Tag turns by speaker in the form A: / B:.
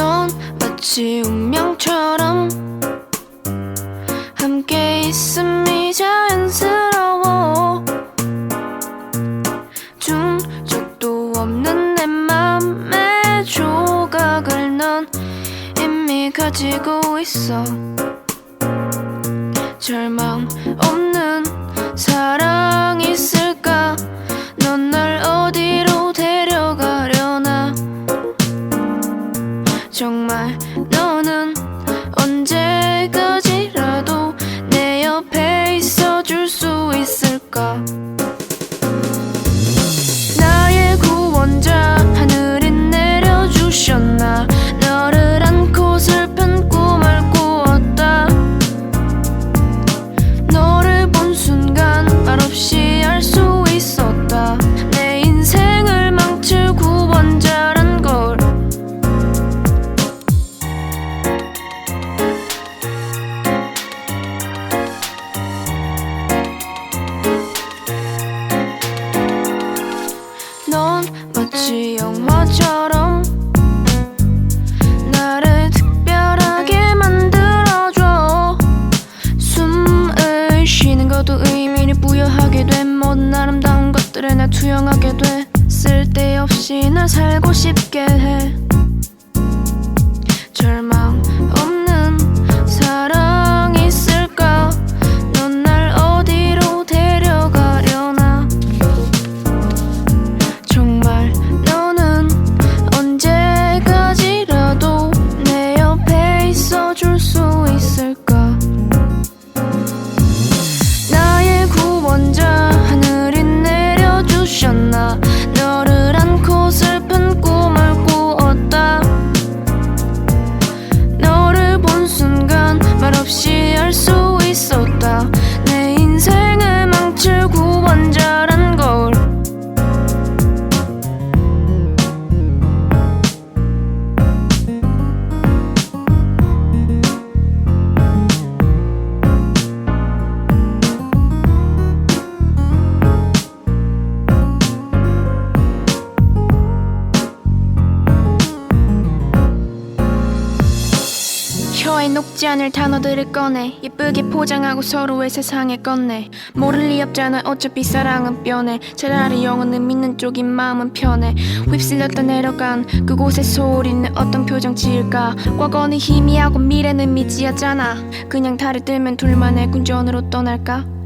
A: 넌 마치 운명처럼 함께 있음이 자연스러워. 준 적도 없는 내 맘의 조각을 넌 이미 가지고 있어. 절망 없는 사랑 너는 언제까지라도 내 옆에 있어줄 수 있을까 마치 영화처럼 나를 특별하게 만들어줘. 숨을 쉬는 것도 의미를 부여하게 돼 모든 아름다운 것들에 날 투영하게 돼 쓸데없이 날 살고 싶게 해 녹지 않을 단어들을 꺼내 예쁘게 포장하고 서로의 세상에 건네. 모를 리 없잖아 어차피 사랑은 뼈네. 차라리 영혼을 믿는 쪽인 마음은 편해. 휩쓸렸다 내려간 그곳의 소리는 어떤 표정 지을까? 과거는 희미하고 미래는 미지하잖아. 그냥 달을 들면 둘만의 군전으로 떠날까